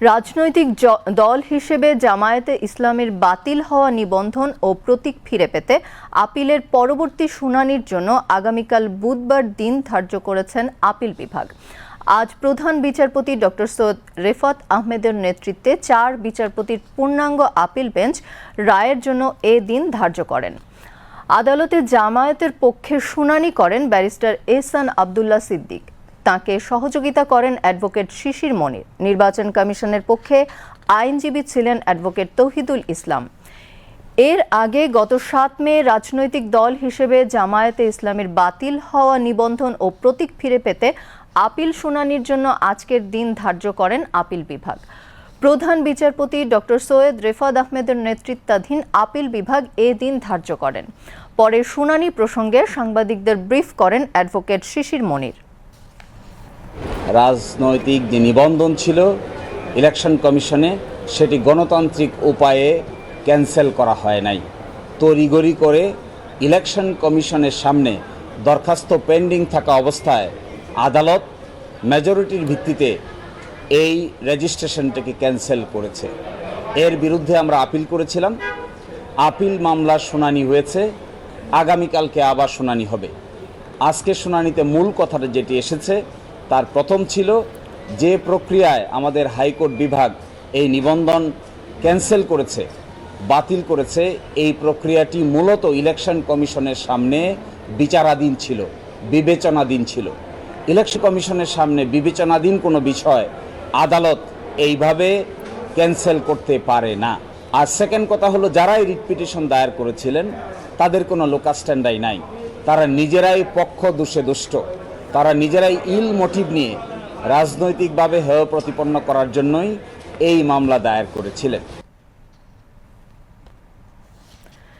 রাজনৈতিক দল হিসেবে জামায়াতে ইসলামের বাতিল হওয়া নিবন্ধন ও প্রতীক ফিরে পেতে আপিলের পরবর্তী শুনানির জন্য আগামীকাল বুধবার দিন ধার্য করেছেন আপিল বিভাগ। আজ প্রধান বিচারপতি ডক্টর সৈয়দ রেফাত আহমেদের নেতৃত্বে চার বিচারপতির পূর্ণাঙ্গ আপিল বেঞ্চ রায়ের জন্য এ দিন ধার্য করেন। আদালতে জামায়াতের পক্ষে শুনানি করেন ব্যারিস্টার এহসান আবদুল্লাহ সিদ্দিক। তাকে সহযোগিতা করেন অ্যাডভোকেট শিশির মনির। নির্বাচন কমিশনের পক্ষে আইনজীবী ছিলেন অ্যাডভোকেট তৌহিদুল ইসলাম। এর আগে গত সাত মে রাজনৈতিক দল হিসেবে জামায়াতে ইসলামের বাতিল হওয়া নিবন্ধন ও প্রতীক ফিরে পেতে আপিল শুনানির জন্য আজকের দিন ধার্য করেন আপিল বিভাগ। প্রধান বিচারপতি ডক্টর সৈয়দ রেফাদ আহমেদের নেতৃত্বাধীন আপিল বিভাগ এ দিন ধার্য করেন। পরে শুনানি প্রসঙ্গে সাংবাদিকদের ব্রিফ করেন অ্যাডভোকেট শিশির মনির। রাজনৈতিক যে নিবন্ধন ছিল ইলেকশন কমিশনে, সেটি গণতান্ত্রিক উপায়ে ক্যান্সেল করা হয় নাই। তড়িগড়ি করে ইলেকশন কমিশনের সামনে দরখাস্ত পেন্ডিং থাকা অবস্থায় আদালত মেজরিটির ভিত্তিতে এই রেজিস্ট্রেশনটাকে ক্যান্সেল করেছে। এর বিরুদ্ধে আমরা আপিল করেছিলাম। আপিল মামলার শুনানি হয়েছে। আগামীকালকে আবার শুনানি হবে। আজকে শুনানিতে মূল কথাটা যেটি এসেছে তার প্রথম ছিল যে প্রক্রিয়ায় আমাদের হাইকোর্ট বিভাগ এই নিবন্ধন ক্যান্সেল করেছে, বাতিল করেছে, এই প্রক্রিয়াটি মূলত ইলেকশন কমিশনের সামনে বিচারাধীন ছিল, বিবেচনাধীন ছিল। ইলেকশন কমিশনের সামনে বিবেচনাধীন কোনো বিষয় আদালত এইভাবে ক্যান্সেল করতে পারে না। আর সেকেন্ড কথা হলো, যারাই রিট পিটিশন দায়ের করেছিলেন, তাদের কোনো লোকাস্ট্যান্ডাই নাই। তারা নিজেরাই পক্ষ দোষে দুষ্ট। তারা নিজেরাই ইল মোটিভ নিয়ে রাজনৈতিকভাবে হেয় প্রতিপন্ন করার জন্যই এই মামলা দায়ের করেছিলেন।